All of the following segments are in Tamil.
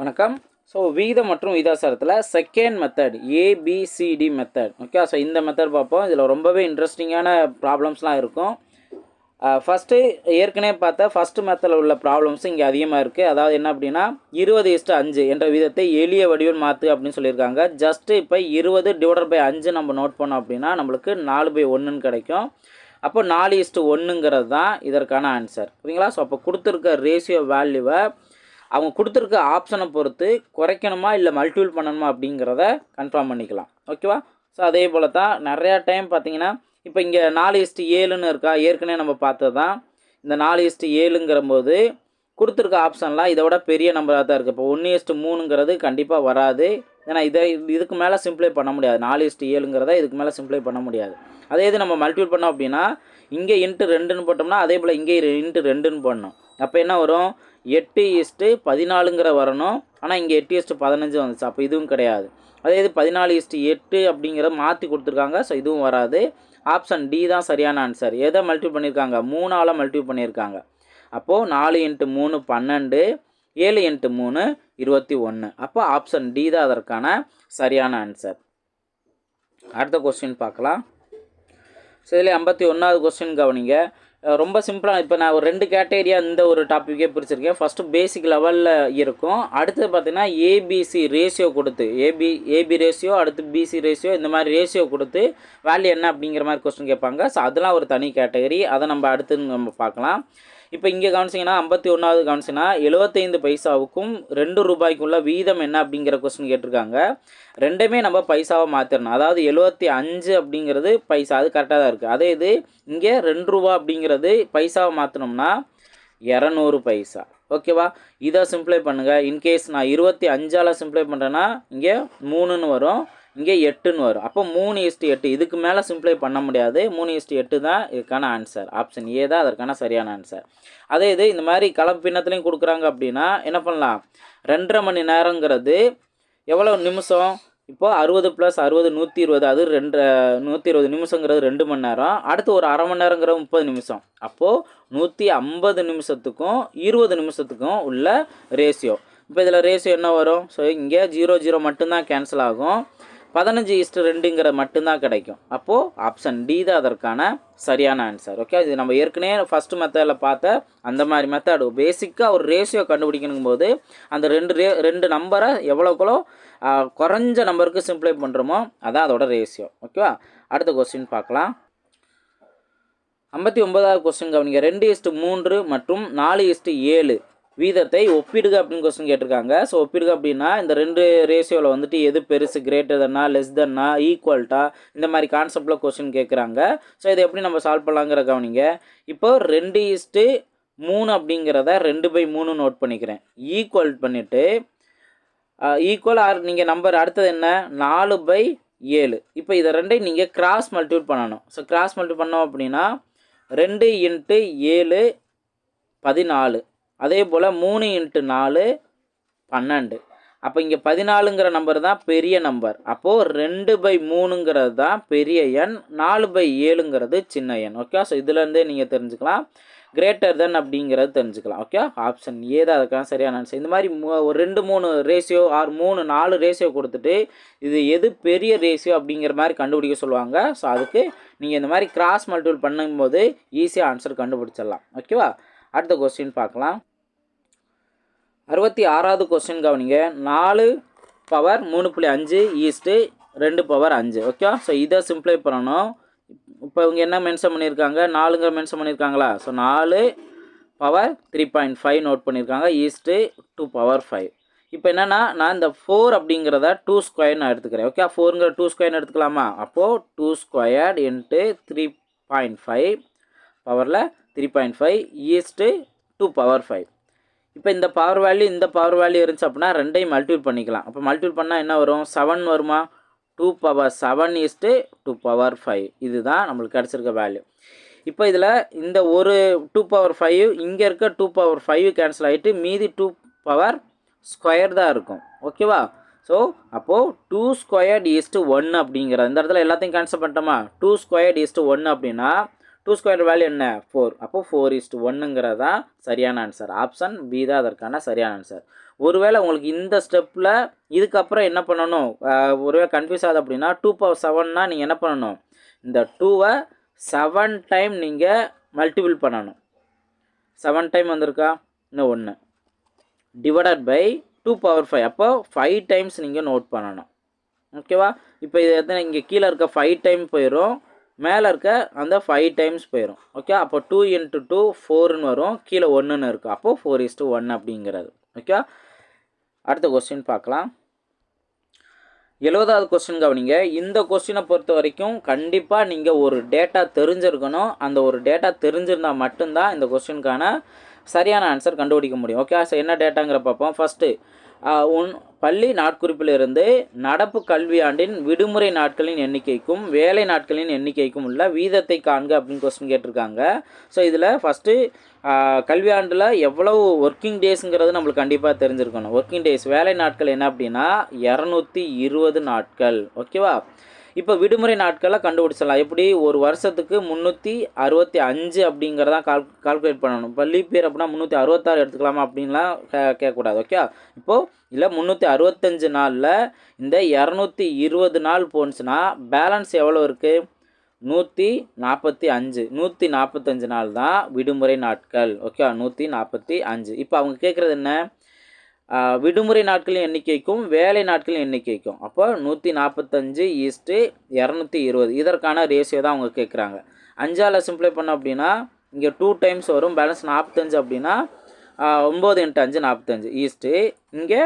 வணக்கம். ஸோ விகிதம் மற்றும் விகிதாசாரத்தில் second method ABCD method okay so இந்த மெத்தட் பார்ப்போம். இதில் ரொம்பவே இன்ட்ரெஸ்டிங்கான ப்ராப்ளம்ஸ்லாம் இருக்கும். ஃபஸ்ட்டு ஏற்கனவே பார்த்த ஃபஸ்ட்டு மெத்தடில் உள்ள ப்ராப்ளம்ஸ் இங்கே அதிகமாக இருக்குது அதாவது என்ன அப்படின்னா இருபது இஸ்ட்டு அஞ்சு என்ற விதத்தை எளிய வடிவில் மாற்று அப்படின்னு சொல்லியிருக்காங்க. ஜஸ்ட்டு இப்போ இருபது டிவைடட் பை அஞ்சு நம்ம நோட் பண்ணோம் அப்படின்னா நம்மளுக்கு நாலு பை ஒன்றுன்னு கிடைக்கும். அப்போ நாலு இஸ்ட்டு ஒன்றுங்கிறது தான் இதற்கான ஆன்சர் ஓகேங்களா ஸோ அப்போ கொடுத்துருக்க ரேஷியோ வேல்யூவை அவங்க கொடுத்துருக்க ஆப்ஷனை பொறுத்து குறைக்கணுமா இல்லை மல்டிபிள் பண்ணணுமா அப்படிங்கிறத கன்ஃபார்ம் பண்ணிக்கலாம். ஓகேவா ஸோ அதே போல் தான் நிறையா டைம் பார்த்தீங்கன்னா இப்போ இங்கே நாலு இஸ்ட்டு ஏழுன்னு இருக்கா? ஏற்கனவே நம்ம பார்த்தது தான் இந்த நாலு இஸ்ட்டு ஏழுங்கிற போது கொடுத்துருக்க ஆப்ஷன்லாம் இதை விட பெரிய நம்பராக தான் இருக்குது இப்போ ஒன்று இஸ்ட்டு மூணுங்கிறது கண்டிப்பாக வராது. ஏன்னா இதை இதுக்கு மேலே சிம்ப்ளை பண்ண முடியாது. நாலு இஸ்ட்டு ஏழுங்கிறத இதுக்கு மேலே சிம்ப்ளை பண்ண முடியாது. அதே இது நம்ம மல்டிபிள் பண்ணோம் அப்படின்னா இங்கே இன்ட்டு ரெண்டுன்னு போட்டோம்னா அதே போல் இங்கே இன்ட்டு ரெண்டுன்னு பண்ணோம் அப்போ என்ன வரும்? எட்டு இஸ்ட்டு பதினாலுங்கிற வரணும். ஆனால் இங்கே எட்டு இஸ்ட்டு பதினஞ்சு வந்துச்சு. அப்போ இதுவும் கிடையாது. அதே இது பதினாலு இஸ்ட்டு எட்டு அப்படிங்கிறத மாற்றி கொடுத்துருக்காங்க. ஸோ இதுவும் வராது. ஆப்ஷன் டி தான் சரியான ஆன்சர் எதை மல்டிபிள் பண்ணியிருக்காங்க? மூணால் மல்டிபிள் பண்ணியிருக்காங்க. அப்போது நாலு இன்ட்டு மூணு பன்னெண்டு ஏழு இன்ட்டு மூணு இருபத்தி ஒன்று அப்போ ஆப்ஷன் டி தான் அதற்கான சரியான ஆன்சர் அடுத்த கொஸ்டின் பார்க்கலாம். ஸோ இதில் ஐம்பத்தி ஒன்றாவது கொஸ்டின் கவனிங்க. ரொம்ப சிம்பிளாக இப்போ நான் ஒரு ரெண்டு கேட்டேரியா இந்த ஒரு டாப்பிக்கே பிரிச்சிருக்கேன். ஃபஸ்ட்டு பேசிக் லெவலில் இருக்கும். அடுத்தது பார்த்திங்கன்னா ஏபிசி ரேஷியோ கொடுத்து ஏபி ஏபி ரேஷியோ அடுத்து பிசி ரேஷியோ இந்த மாதிரி ரேஷியோ கொடுத்து வேல்யூ என்ன அப்படிங்கிற மாதிரி கொஸ்டின் கேட்பாங்க. ஸோ அதெல்லாம் ஒரு தனி கேட்டகரி அதை நம்ம அடுத்து நம்ம பார்க்கலாம். இப்போ இங்கே கவனிச்சிங்கன்னா ஐம்பத்தி ஒன்றாவது கவனிச்சிங்கன்னா எழுபத்தைந்து பைசாவுக்கும் ரெண்டு ரூபாய்க்குள்ள வீதம் என்ன அப்படிங்கிற கொஸ்டின் கேட்டிருக்காங்க. ரெண்டுமே நம்ம பைசாவை மாற்றிடணும் அதாவது எழுபத்தி அஞ்சு அப்படிங்கிறது பைசா. அது கரெக்டாக தான் இருக்குது அதே இது இங்கே ரெண்டு ரூபா அப்படிங்கிறது பைசாவை மாற்றினோம்னா இரநூறு பைசா. ஓகேவா? இதை சிம்ப்ளை பண்ணுங்கள் இன்கேஸ் நான் இருபத்தி அஞ்சால் சிம்ப்ளை பண்ணுறேன்னா இங்கே மூணுன்னு வரும். இங்கே எட்டுன்னு வரும். அப்போ மூணு இஸ்ட்டு எட்டு. இதுக்கு மேலே சிம்ப்ளை பண்ண முடியாது. மூணு இஸ்ட்டு எட்டு தான் இதுக்கான ஆன்சர் ஆப்ஷன் ஏ தான் அதற்கான சரியான ஆன்சர் அதே இது இந்த மாதிரி கலப்பின்னத்துலேயும் கொடுக்குறாங்க அப்படின்னா என்ன பண்ணலாம்? ரெண்டரை மணி நேரங்கிறது எவ்வளோ நிமிஷம்? இப்போது அறுபது ப்ளஸ் அறுபது நூற்றி இருபது அது ரெண்டு நூற்றி இருபது நிமிஷங்கிறது ரெண்டு மணி நேரம். அடுத்து ஒரு அரை மணி நேரங்கிற முப்பது நிமிஷம். அப்போது நூற்றி ஐம்பது நிமிஷத்துக்கும் இருபது நிமிஷத்துக்கும் உள்ள ரேஷியோ இப்போ இதில் ரேஷியோ என்ன வரும்? ஸோ இங்கே ஜீரோ ஜீரோ மட்டும்தான் கேன்சல் ஆகும். பதினஞ்சு இஸ்ட்டு ரெண்டுங்கிற மட்டும்தான் கிடைக்கும். அப்போது ஆப்ஷன் டி தான் அதற்கான சரியான ஆன்சர் ஓகே இது நம்ம ஏற்கனவே ஃபஸ்ட்டு மெத்தடில் பார்த்த அந்த மாதிரி மெத்தடு பேசிக்காக ஒரு ரேஷியோ கண்டுபிடிக்கணும் போது அந்த ரெண்டு ரே ரெண்டு நம்பரை எவ்வளோக்குளோ குறைஞ்ச நம்பருக்கு சிம்ப்ளை பண்ணுறோமோ அதான் அதோட ரேஷியோ ஓகேவா அடுத்த கொஸ்டின் பார்க்கலாம். ஐம்பத்தி ஒன்பதாவது கொஸ்டின் கவனிங்க. ரெண்டு இஸ்ட்டு மூன்று மற்றும் நாலு இஸ்ட்டு ஏழு. வீதத்தை ஒப்பிடுக அப்படின்னு கொஸ்டின் கேட்டிருக்காங்க. ஸோ ஒப்பிடுக அப்படின்னா இந்த ரெண்டு ரேஷியோவில் வந்துட்டு எது பெருசு கிரேட்டர் தன்னா லெஸ் தன்னா ஈக்குவல்ட்டா இந்த மாதிரி கான்செப்டில் கொஸ்டின் கேட்குறாங்க. ஸோ இதை எப்படி நம்ம சால்வ் பண்ணலாங்கிற கவனிங்க. இப்போ ரெண்டு இஸ்ட்டு மூணு அப்படிங்கிறத ரெண்டு பை மூணு நோட் பண்ணிக்கிறேன். ஈக்குவல் பண்ணிவிட்டு ஈக்குவல் ஆர் நீங்கள் நம்பர் அடுத்தது என்ன? நாலு பை ஏழு. இப்போ இதை ரெண்டையும் நீங்கள் கிராஸ் மல்டிபிள் பண்ணணும். ஸோ கிராஸ் மல்டிபிள் பண்ணோம் அப்படின்னா ரெண்டு இன்ட்டு ஏழு பதினாலு. அதே போல் மூணு இன்ட்டு நாலு பன்னெண்டு. அப்போ இங்கே பதினாலுங்கிற நம்பர் தான் பெரிய நம்பர் அப்போது ரெண்டு பை மூணுங்கிறது தான் பெரிய எண் நாலு பை ஏழுங்கிறது சின்ன எண். ஓகே ஸோ இதுலேருந்தே நீங்கள் தெரிஞ்சுக்கலாம். கிரேட்டர் தென் அப்படிங்கிறது தெரிஞ்சுக்கலாம். ஓகே ஆப்ஷன் ஏ தான் அதுக்கான சரியான ஆன்சர் இந்த மாதிரி மூ- ஒரு ரெண்டு மூணு ரேஷியோ ஆர் மூணு நாலு ரேஷியோ கொடுத்துட்டு இது எது பெரிய ரேஷியோ அப்படிங்கிற மாதிரி கண்டுபிடிக்க சொல்லுவாங்க. ஸோ அதுக்கு நீங்கள் இந்த மாதிரி கிராஸ் மல்டிபிள் பண்ணும்போது ஈஸியாக ஆன்சர் கண்டுபிடிச்சிடலாம். ஓகேவா அடுத்த கொஸ்டின் பார்க்கலாம். அறுபத்தி ஆறாவது கொஸ்டின் கவனிங்க. நாலு பவர் மூணு புள்ளி அஞ்சு ஈஸ்ட்டு ரெண்டு பவர் அஞ்சு. ஓகே ஸோ இதை சிம்ப்ளை பண்ணணும். இப்போ இவங்க என்ன மென்ஷன் பண்ணியிருக்காங்க? நாலுங்கிற மென்ஷன் பண்ணியிருக்காங்களா? ஸோ நாலு power three point five note பண்ணியிருக்காங்க. Is to two power five இப்போ என்னென்னா நான் இந்த ஃபோர் அப்படிங்கிறத டூ ஸ்கொயர் நான் எடுத்துக்கிறேன். ஓகே ஃபோருங்கிற டூ ஸ்கொயர் எடுத்துக்கலாமா? அப்போது two squared into three point five பவரில் three point five is to two power five இப்போ இந்த பவர் வேல்யூ இந்த பவர் வேல்யூ இருந்துச்சு அப்படின்னா ரெண்டையும் மல்டிபிள் பண்ணிக்கலாம். அப்போ மல்டிபிள் பண்ணால் என்ன வரும்? செவன் வருமா? Two power seven is to two power five இதுதான் நம்மளுக்கு கிடச்சிருக்க வேல்யூ இப்போ இதில் இந்த ஒரு டூ பவர் ஃபைவ் இங்கே இருக்க டூ பவர் ஃபைவ் கேன்சல் ஆகிட்டு மீதி டூ பவர் ஸ்கொயர் தான் இருக்கும். ஓகேவா ஸோ அப்போது டூ ஸ்கொயர்ட் ஈஸ்ட்டு ஒன் அப்படிங்கிற இந்த இடத்துல எல்லாத்தையும் cancel பண்ணிட்டோமா? Two squared is to one அப்படின்னா டூ ஸ்கொயர் வேல்யூ என்ன? ஃபோர் அப்போது ஃபோர் இஸ்ட் ஒன்னுங்கிறது தான் சரியான ஆன்சர் ஆப்ஷன் பி தான் அதற்கான சரியான ஆன்சர் ஒருவேளை உங்களுக்கு இந்த ஸ்டெப்பில் இதுக்கப்புறம் என்ன பண்ணணும்? ஒருவேளை கன்ஃபியூஸ் ஆகுது அப்படின்னா டூ பவர் செவன்னா நீங்கள் என்ன பண்ணணும்? இந்த டூவை செவன் டைம் நீங்கள் மல்டிபிள் பண்ணணும். செவன் டைம் வந்திருக்கா? இன்னும் ஒன்று divided by two power five அப்போ ஃபைவ் டைம்ஸ் நீங்கள் நோட் பண்ணணும். ஓகேவா இப்போ இது எத்தனை? இங்கே கீழே இருக்க ஃபைவ் டைம் போயிடும் மேலே இருக்க அந்த ஃபைவ் டைம்ஸ் போயிடும் ஓகே அப்போ டூ இன்ட்டு டூ ஃபோர்னு வரும். கீழே ஒன்றுன்னு இருக்கும் அப்போது ஃபோர் இஸ்ட்டு ஒன் அப்படிங்கிறது. ஓகே அடுத்த கொஸ்டின் பார்க்கலாம். எழுபதாவது கொஸ்டின் கவனிங்க. இந்த கொஸ்டினை பொறுத்த வரைக்கும் கண்டிப்பாக நீங்கள் ஒரு டேட்டா தெரிஞ்சிருக்கணும். அந்த ஒரு டேட்டா தெரிஞ்சிருந்தால் மட்டும்தான் இந்த கொஸ்டினுக்கான சரியான ஆன்சர் கண்டுபிடிக்க முடியும். ஓகே ஸோ என்ன டேட்டாங்கிற பார்ப்போம். ஃபஸ்ட்டு உன் பள்ளி நாட்குறிப்பிலிருந்து நடப்பு கல்வியாண்டின் விடுமுறை நாட்களின் எண்ணிக்கைக்கும் வேலை நாட்களின் எண்ணிக்கைக்கும் உள்ள வீதத்தை காண்க அப்படின்னு கொஸ்டின் கேட்டிருக்காங்க. ஸோ இதில் ஃபஸ்ட்டு கல்வியாண்டில் எவ்வளவு ஒர்க்கிங் டேஸுங்கிறது நம்மளுக்கு கண்டிப்பாக தெரிஞ்சிருக்கணும். ஒர்க்கிங் டேஸ் வேலை நாட்கள் என்ன அப்படின்னா இரநூத்தி இருபது நாட்கள். ஓகேவா இப்போ விடுமுறை நாட்களை கண்டுபிடிச்சிடலாம். எப்படி ஒரு வருஷத்துக்கு முந்நூற்றி அறுபத்தி அஞ்சு அப்படிங்கிறதா கால் கால்குலேட் பண்ணணும். இப்போ லீப் இயர் அப்படின்னா முந்நூற்றி அறுபத்தாறு எடுத்துக்கலாமா அப்படின்லாம் கே கேட்கக்கூடாது ஓகே இப்போது இல்லை முந்நூற்றி அறுபத்தஞ்சு நாளில் இந்த இரநூத்தி இருபது நாள் போணுச்சுன்னா பேலன்ஸ் எவ்வளோ இருக்குது நூற்றி நாற்பத்தி அஞ்சு. நூற்றி நாற்பத்தஞ்சு நாள் தான் விடுமுறை நாட்கள் ஓகே நூற்றி நாற்பத்தி அஞ்சு. இப்போ அவங்க கேட்குறது என்ன? விடுமுறை நாட்களின் எண்ணிக்கைக்கும் வேலை நாட்களின் எண்ணிக்கைக்கும். அப்போ நூற்றி நாற்பத்தஞ்சு ஈஸ்ட்டு இரநூத்தி இருபது. இதற்கான ரேஷியோ தான் அவங்க கேட்குறாங்க அஞ்சால் சிம்ப்ளை பண்ணோம் அப்படின்னா இங்கே டூ டைம்ஸ் வரும் பேலன்ஸ் நாற்பத்தஞ்சு அப்படின்னா ஒம்பது இன்ட்டு அஞ்சு நாற்பத்தஞ்சு ஈஸ்ட்டு இங்கே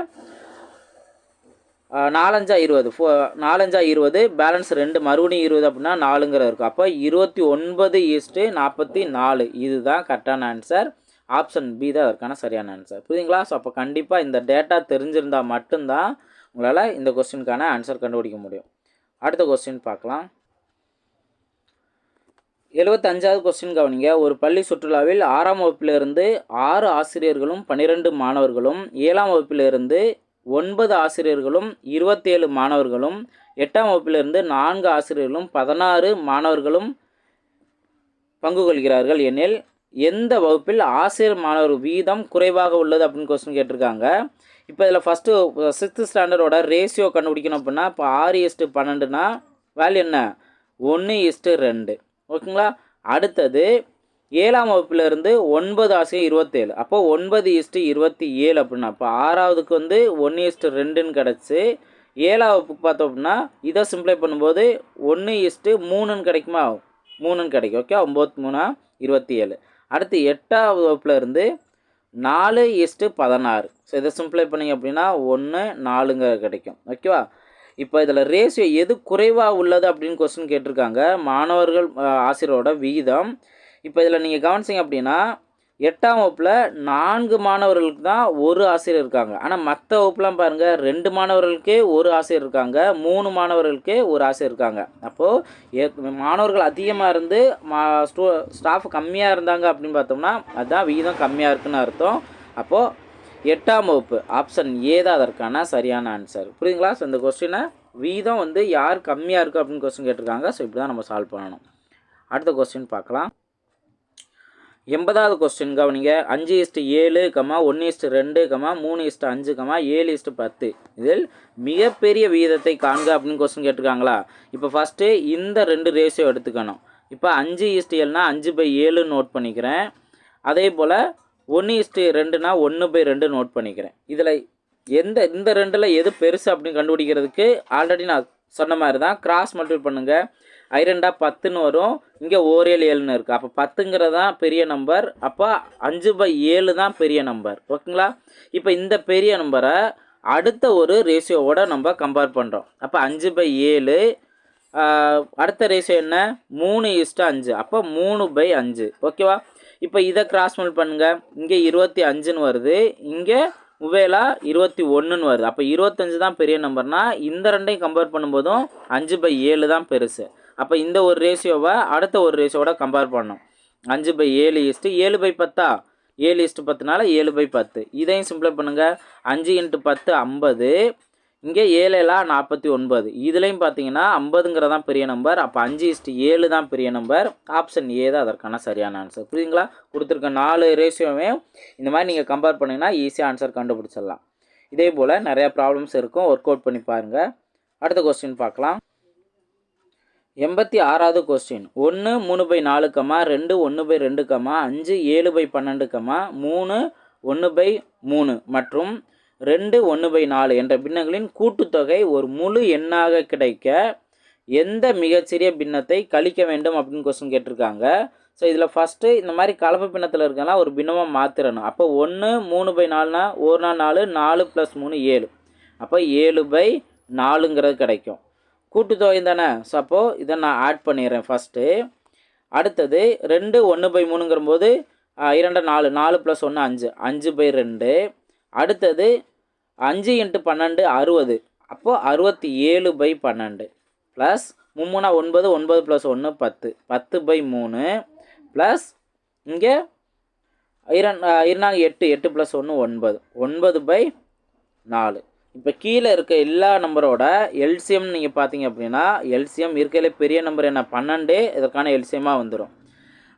நாலஞ்சா இருபது. ஃபோ நாலஞ்சா இருபது பேலன்ஸ் ரெண்டு மறுபடியும் இருபது அப்படின்னா நாலுங்கிற இருக்கும் அப்போ இருபத்தி ஒன்பது ஈஸ்ட்டு நாற்பத்தி நாலு. இதுதான் கரெக்டான ஆன்சர் ஆப்ஷன் பி தான் அதற்கான சரியான ஆன்சர் புரியுதுங்களா? ஸோ அப்போ கண்டிப்பாக இந்த டேட்டா தெரிஞ்சிருந்தால் மட்டும்தான் உங்களால் இந்த கொஸ்டினுக்கான ஆன்சர் கண்டுபிடிக்க முடியும். அடுத்த கொஸ்டின் பார்க்கலாம். எழுபத்தஞ்சாவது கொஸ்டின் கவனிங்க. ஒரு பள்ளி சுற்றுலாவில் ஆறாம் வகுப்பிலிருந்து ஆறு ஆசிரியர்களும் பன்னிரெண்டு மாணவர்களும் ஏழாம் வகுப்பிலிருந்து ஒன்பது ஆசிரியர்களும் இருபத்தேழு மாணவர்களும் எட்டாம் வகுப்பிலிருந்து நான்கு ஆசிரியர்களும் பதினாறு மாணவர்களும் பங்கு கொள்கிறார்கள் எனில் எந்த வகுப்பில் ஆசிரியர் மாணவர் வீதம் குறைவாக உள்ளது அப்படின்னு கொஸ்டின் கேட்டிருக்காங்க. இப்போ இதில் ஃபஸ்ட்டு சிக்ஸ்த்து ஸ்டாண்டர்டோட ரேஷியோ கண்டுபிடிக்கணும் அப்படின்னா இப்போ ஆறு இஸ்ட்டு பன்னெண்டுனா வேல்யூ என்ன? ஒன்று இஸ்ட்டு ரெண்டு. ஓகேங்களா அடுத்தது ஏழாம் வகுப்பிலேருந்து ஒன்பது ஆசிரியர் இருபத்தேழு. அப்போ ஒன்பது இஸ்ட்டு இருபத்தி ஏழு அப்படின்னா அப்போ ஆறாவதுக்கு வந்து ஒன்று இஸ்ட்டு ரெண்டுன்னு கிடச்சி ஏழாம் வகுப்புக்கு பார்த்தோம் அப்படின்னா இதை சிம்ப்ளை பண்ணும்போது ஒன்று இஸ்ட்டு மூணுன்னு கிடைக்குமா? மூணுன்னு கிடைக்கும். ஓகே ஒம்பது மூணா இருபத்தி ஏழு அடுத்து எட்டாவது வகுப்பில் இருந்து நாலு இஸ்ட்டு பதினாறு. ஸோ இதை சிம்ப்ளை பண்ணிங்க அப்படின்னா ஒன்று நாலுங்க கிடைக்கும். ஓகேவா இப்போ இதில் ரேஷியோ எது குறைவாக உள்ளது அப்படின்னு கொஸ்டின் கேட்டிருக்காங்க. மாணவர்கள் ஆசிரியரோட விகிதம். இப்போ இதில் நீங்கள் கவனிச்சிங்க அப்படின்னா எட்டாம் வகுப்பில் நான்கு மாணவர்களுக்கு தான் ஒரு ஆசிரியர் இருக்காங்க. ஆனால் மற்ற வகுப்புலாம் பாருங்கள் ரெண்டு மாணவர்களுக்கே ஒரு ஆசிரியர் இருக்காங்க மூணு மாணவர்களுக்கே ஒரு ஆசிரியர் இருக்காங்க. அப்போது மாணவர்கள் அதிகமாக இருந்து மா ஸ்டூ ஸ்டாஃப் கம்மியாக இருந்தாங்க அப்படின்னு பார்த்தோம்னா அதுதான் விகிதம் கம்மியாக இருக்குன்னு அர்த்தம். அப்போது எட்டாம் வகுப்பு ஆப்ஷன் ஏ தான் அதற்கான சரியான ஆன்சர் புரியுதுங்களா? ஸோ இந்த கொஸ்டினை வீதம் வந்து யார் கம்மியாக இருக்குது அப்படின்னு கொஸ்டின் கேட்டிருக்காங்க. ஸோ இப்படி தான் நம்ம சால்வ் பண்ணணும். அடுத்த கொஸ்டின் பார்க்கலாம். எண்பதாவது கொஸ்டின் கவனிங்க. அஞ்சு இஸ்ட்டு ஏழு கமா ஒன்று இஸ்ட்டு ரெண்டு கமா மூணு இஸ்ட்டு அஞ்சு கமா ஏழு இஸ்ட்டு பத்து. இதில் மிகப்பெரிய விகிதத்தை காண்க அப்படின்னு கொஸ்டின் கேட்டிருக்காங்களா? இப்போ ஃபஸ்ட்டு இந்த ரெண்டு ரேஷியோ எடுத்துக்கணும். இப்போ அஞ்சு இஸ்ட்டு ஏழுனா அஞ்சு பை ஏழு நோட் பண்ணிக்கிறேன். அதே போல் ஒன்று இஸ்ட்டு ரெண்டுனா ஒன்று பை ரெண்டு நோட் பண்ணிக்கிறேன். இதில் எந்த இந்த ரெண்டில் எது பெருசு அப்படின்னு கண்டுபிடிக்கிறதுக்கு ஆல்ரெடி நான் சொன்ன மாதிரி தான் கிராஸ் மல்டிபிள் பண்ணுங்கள் ஐரெண்டா பத்துன்னு வரும். இங்கே ஓரேழு ஏழுன்னு இருக்குது அப்போ பத்துங்கிறது தான் பெரிய நம்பர் அப்போ அஞ்சு பை ஏழு தான் பெரிய நம்பர் ஓகேங்களா? இப்போ இந்த பெரிய நம்பரை அடுத்த ஒரு ரேஷியோவோட நம்ம கம்பேர் பண்ணுறோம் அப்போ அஞ்சு பை ஏழு அடுத்த ரேஷியோ என்ன? மூணு இஸ்ட்டு அஞ்சு. அப்போ மூணு பை அஞ்சு. ஓகேவா? இப்போ இதை கிராஸ் மில் பண்ணுங்கள் இங்கே இருபத்தி அஞ்சுன்னு வருது. இங்கே உவேலா இருபத்தி ஒன்றுன்னு வருது. அப்போ இருபத்தஞ்சு தான் பெரிய நம்பர்னால் இந்த ரெண்டையும் கம்பேர் பண்ணும்போதும் அஞ்சு பை ஏழு தான் பெருசு. அப்போ இந்த ஒரு ரேஷியோவை அடுத்த ஒரு ரேஷியோட கம்பேர் பண்ணோம் அஞ்சு பை ஏழு இஸ்ட்டு ஏழு பை பத்தா? ஏழு இஸ்ட்டு பத்துனால ஏழு பை பத்து. இதையும் சிம்பிளை பண்ணுங்கள் அஞ்சு இன்ட்டு பத்து ஐம்பது. இங்கே ஏழெல்லாம் நாற்பத்தி ஒன்பது. இதுலேயும் பார்த்தீங்கன்னா ஐம்பதுங்கிறதான் பெரிய நம்பர் அப்போ அஞ்சு இஸ்ட்டு ஏழு தான் பெரிய நம்பர் ஆப்ஷன் ஏ தான் அதற்கான சரியான ஆன்சர் புரியுதுங்களா? கொடுத்துருக்க நாலு ரேஷியோவே இந்த மாதிரி நீங்கள் கம்பேர் பண்ணிங்கன்னா ஈஸியாக ஆன்சர் கண்டுபிடிச்சிடலாம். இதே போல் நிறையா ப்ராப்ளம்ஸ் இருக்கும். ஒர்க் அவுட் பண்ணி பாருங்கள் அடுத்த கொஸ்டின் பார்க்கலாம். எண்பத்தி ஆறாவது கொஸ்டின் ஒன்று மூணு பை நாலு கமா ரெண்டு ஒன்று பை ரெண்டு கமா அஞ்சு ஏழு பை பன்னெண்டு கமா மூணு ஒன்று பை மூணு மற்றும் ரெண்டு ஒன்று பை நாலு என்ற பின்னங்களின் கூட்டுத்தொகை ஒரு முழு எண்ணாக கிடைக்க எந்த மிகச்சிறிய பின்னத்தை கழிக்க வேண்டும் அப்படின்னு கொஸ்டின் கேட்டிருக்காங்க. ஸோ இதில் ஃபஸ்ட்டு இந்த மாதிரி கலப்பு பின்னத்தில் இருக்கலாம் ஒரு பின்னமாக மாற்றிடணும் அப்போ ஒன்று மூணு பை நாலுனா ஒரு நாள் நாலு நாலு ப்ளஸ் மூணு ஏழு. அப்போ ஏழு பை நாலுங்கிறது கிடைக்கும். கூட்டுத்தொகை தானே ஸோ அப்போது இதை நான் ஆட் பண்ணிடுறேன் ஃபஸ்ட்டு அடுத்தது ரெண்டு ஒன்று பை மூணுங்கிறபோது இரண்டு நாலு நாலு ப்ளஸ் ஒன்று அஞ்சு அஞ்சு பை ரெண்டு. அடுத்தது அஞ்சு இன்ட்டு பன்னெண்டு அறுபது. அப்போது அறுபத்தி ஏழு பை பன்னெண்டு. ப்ளஸ் மும்மூணா ஒன்பது ஒன்பது ப்ளஸ் ஒன்று பத்து. பத்து பை மூணு. ப்ளஸ் இங்கே இரண் இருந்தாங்க எட்டு எட்டு ப்ளஸ் ஒன்று ஒன்பது. ஒன்பது பை நாலு. இப்போ கீழே இருக்க எல்லா நம்பரோட எல்சியம் நீங்கள் பார்த்தீங்க அப்படின்னா எல்சியம் இருக்கையிலே பெரிய நம்பர் என்ன? பன்னெண்டு இதற்கான எல்சியமாக வந்துடும்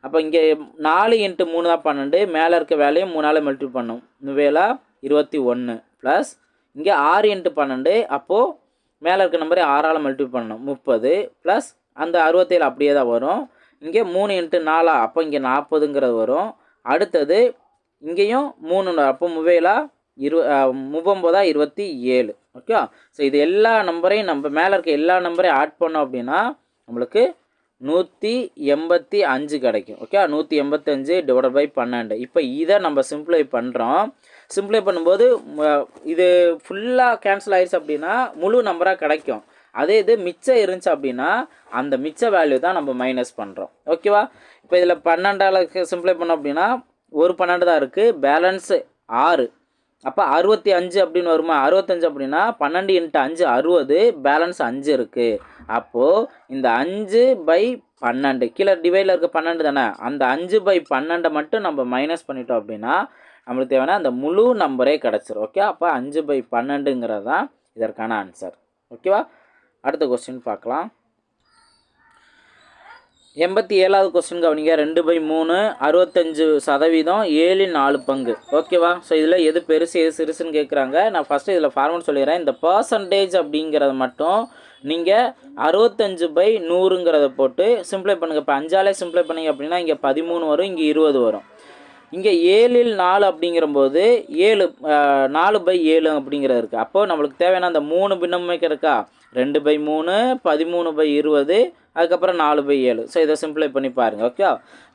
அப்போ இங்கே நாலு இன்ட்டு மூணு தான் பன்னெண்டு மேலே இருக்க வேலையும் மூணால் மல்டிபிள் பண்ணும். வேலா இருபத்தி ஒன்று ப்ளஸ் இங்கே ஆறு இன்ட்டு பன்னெண்டு அப்போது மேலே இருக்க நம்பரை ஆறால் மல்டிபிள் பண்ணணும் முப்பது ப்ளஸ் அந்த அறுபத்தேழு அப்படியே தான் வரும். இங்கே மூணு இன்ட்டு நாலா அப்போ இங்கே நாற்பதுங்கிறது வரும். அடுத்தது இங்கேயும் மூணு அப்போ முவேலா இரு முப்பொம்போதா இருபத்தி ஏழு. ஓகே ஸோ இது எல்லா நம்பரையும் நம்ம மேலே இருக்க எல்லா நம்பரையும் ஆட் பண்ணோம் அப்படின்னா நம்மளுக்கு நூற்றி எண்பத்தி அஞ்சு கிடைக்கும். ஓகே நூற்றி எண்பத்தஞ்சு டிவைட் பை பன்னெண்டு. இப்போ இதை நம்ம சிம்பிளை பண்ணுறோம் சிம்ப்ளை பண்ணும்போது இது ஃபுல்லாக கேன்சல் ஆயிடுச்சு அப்படின்னா முழு நம்பராக கிடைக்கும். அதே இது மிச்சம் இருந்துச்சு அப்படின்னா அந்த மிச்ச வேல்யூ தான் நம்ம மைனஸ் பண்ணுறோம் ஓகேவா இப்போ இதில் பன்னெண்டால் சிம்பிளை பண்ணோம் அப்படின்னா ஒரு பன்னெண்டு தான் இருக்குது பேலன்ஸு ஆறு. அப்போ அறுபத்தி அஞ்சு அப்படின்னு வருமா? அறுபத்தஞ்சு அப்படின்னா பன்னெண்டு இன்ட்டு அஞ்சு அறுபது பேலன்ஸ் அஞ்சு இருக்குது அப்போது இந்த அஞ்சு பை பன்னெண்டு கீழே டிவைடில் இருக்க பன்னெண்டு தானே? அந்த அஞ்சு பை பன்னெண்டை மட்டும் நம்ம மைனஸ் பண்ணிட்டோம் அப்படின்னா நம்மளுக்கு தேவையான அந்த முழு நம்பரே கிடச்சிரும். ஓகே அப்போ அஞ்சு பை பன்னெண்டுங்கிறது தான் இதற்கான ஆன்சர் ஓகேவா அடுத்த கொஸ்டின் பார்க்கலாம். எண்பத்தி ஏழாவது கொஸ்டின் கவனிங்க. ரெண்டு பை மூணு அறுபத்தஞ்சு சதவீதம் ஏழில் நாலு பங்கு. ஓகேவா ஸோ இதில் எது பெருசு எது சிறுசுன்னு கேட்குறாங்க நான் ஃபஸ்ட்டு இதில் ஃபார்மல் சொல்லிடுறேன். இந்த பர்சன்டேஜ் அப்படிங்கிறத மட்டும் நீங்கள் அறுபத்தஞ்சு பை நூறுங்கிறத போட்டு சிம்ப்ளை பண்ணுங்கள் இப்போ அஞ்சாலே சிம்ப்ளை பண்ணிங்க அப்படின்னா இங்கே பதிமூணு வரும் இங்கே இருபது வரும். இங்கே ஏழில் நாலு அப்படிங்கிறம்போது ஏழு நாலு பை ஏழு அப்படிங்கிறது இருக்குது அப்போது நம்மளுக்கு தேவையான அந்த மூணு பின்னமே இருக்கா ரெண்டு பை மூணு பதிமூணு பை இருபது அதுக்கப்புறம் நாலு பை ஏழு. ஸோ இதை சிம்பிளை பண்ணி பாருங்கள் ஓகே